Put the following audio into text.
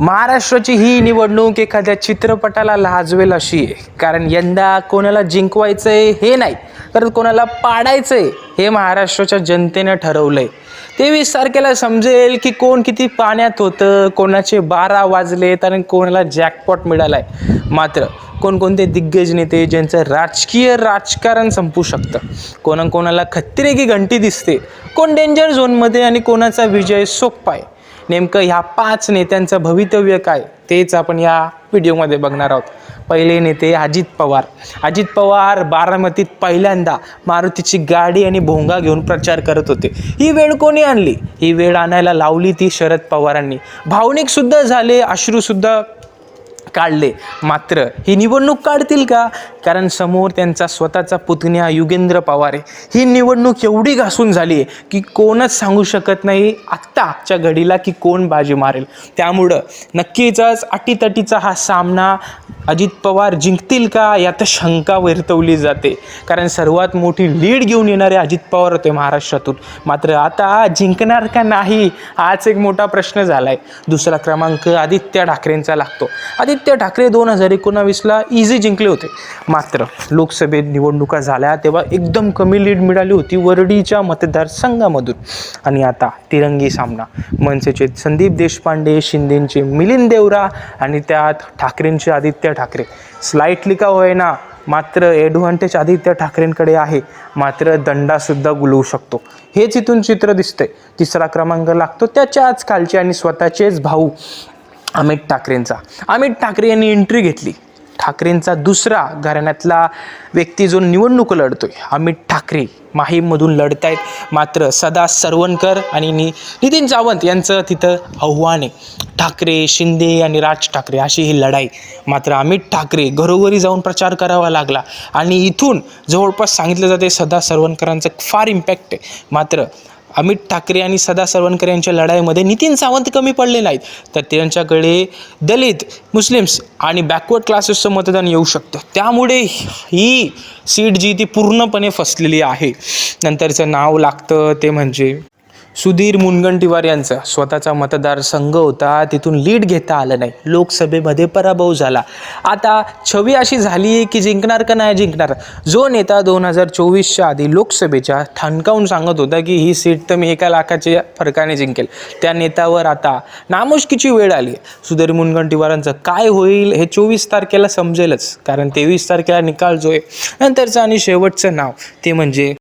महाराष्ट्राची ही निवडणूक एखाद्या चित्रपटाला लाजवेल अशी आहे. कारण यंदा कोणाला जिंकवायचंय हे नाही तर कोणाला पाडायचंय हे महाराष्ट्राच्या जनतेनं ठरवलंय. तेवीस तारखेला समजेल की कोण किती पाण्यात होतं कोणाचे बारा वाजलेत आणि कोणाला जॅकपॉट मिळालाय. मात्र कोणकोणते दिग्गज नेते ज्यांचं राजकीय राजकारण संपू शकतं? कोणा कोणाला खत्रे की घंटी दिसते? कोण डेंजर झोनमध्ये आणि कोणाचा विजय सोप्पा आहे? नेमकं ह्या पाच नेत्यांचं भवितव्य काय तेच आपण या व्हिडिओमध्ये बघणार आहोत. पहिले नेते अजित पवार. अजित पवार बारामतीत पहिल्यांदा मारुतीची गाडी आणि भोंगा घेऊन प्रचार करत होते. ही वेळ कोणी आणली? ही वेळ आणायला लावली ती शरद पवारांनी. भावनिकसुद्धा झाले अश्रूसुद्धा काढले. मात्र ही निवडणूक काढतील का? कारण समोर त्यांचा स्वतःचा पुतण्या युगेंद्र पवार आहे. ही निवडणूक एवढी घासून झाली आहे की कोणच सांगू शकत नाही आत्ताच्या घडीला की कोण बाजी मारेल. त्यामुळं नक्कीच अटीतटीचा हा सामना अजित पवार जिंकतील का यात शंका वर्तवली जाते. कारण सर्वात मोठी लीड घेऊन येणारे अजित पवार होते महाराष्ट्रातून. मात्र आता जिंकणार का नाही हाच एक मोठा प्रश्न झाला आहे दुसरा क्रमांक आदित्य ठाकरेंचा लागतो. आदित्य ठाकरे दोन हजार एकोणावीसला इझी जिंकले होते. मात्र लोकसभेत निवडणुका झाल्या तेव्हा एकदम कमी लीड मिळाली होती वरडीच्या मतदारसंघामधून. आणि आता तिरंगी सामना. मनसेचे संदीप देशपांडे शिंदेचे मिलिंद देवरा आणि त्यात ठाकरेंचे आदित्य ठाकरे. स्लाइटली का होईना मात्र ॲडव्हान्टेज आदित्य ठाकरेंकडे आहे. मात्र दंडासुद्धा गुलवू शकतो. हेच इथून चित्र दिसतंय. तिसरा क्रमांक लागतो त्याच्याच खालचे आणि स्वतःचेच भाऊ. अमित ठाकरेंचा. अमित ठाकरे यांनी एंट्री घेतली. ठाकरेंचा दुसरा घराण्यातला व्यक्ती जो निवडणूक लढतोय अमित ठाकरे. माहीममधून लढतायत मात्र सदा सरवणकर आणि नि नितीन सावंत यांचं तिथं आव्हान आहे. ठाकरे शिंदे आणि राज ठाकरे अशी ही लढाई. मात्र अमित ठाकरे घरोघरी जाऊन प्रचार करावा लागला आणि इथून जवळपास सांगितलं जाते सदा सरवणकरांचं फार इम्पॅक्ट आहे. मात्र अमित ठाकरे आणि सदा सरवणकर यांच्या लढाईमध्ये नितीन सावंत कमी पडले नाहीत. तर त्यांच्याकडे दलित मुस्लिम्स आणि बॅकवर्ड क्लासेसचं मतदान येऊ शकतं. त्यामुळे ही सीट जी ती पूर्णपणे फसलेली आहे. नंतरचं नाव लागतं ते म्हणजे सुधीर मुनगंटीवार यांचा. स्वतःचा मतदारसंघ होता. तिथून लीड घेता आलं नाही. लोकसभेमध्ये पराभव झाला. आता छवी अशी झाली आहे की जिंकणार का नाही जिंकणार? जो नेता दोन हजार चोवीसच्या आधी लोकसभेच्या ठणकावून सांगत होता की ही सीट तर मी एका लाखाच्या फरकाने जिंकेल. त्या नेत्यावर आता नामुष्कीची वेळ आली आहे. सुधीर मुनगंटीवारांचं काय होईल हे चोवीस तारखेला समजेलच. कारण तेवीस तारखेला निकाल जो आहे नंतरचं आणि शेवटचं नाव ते म्हणजे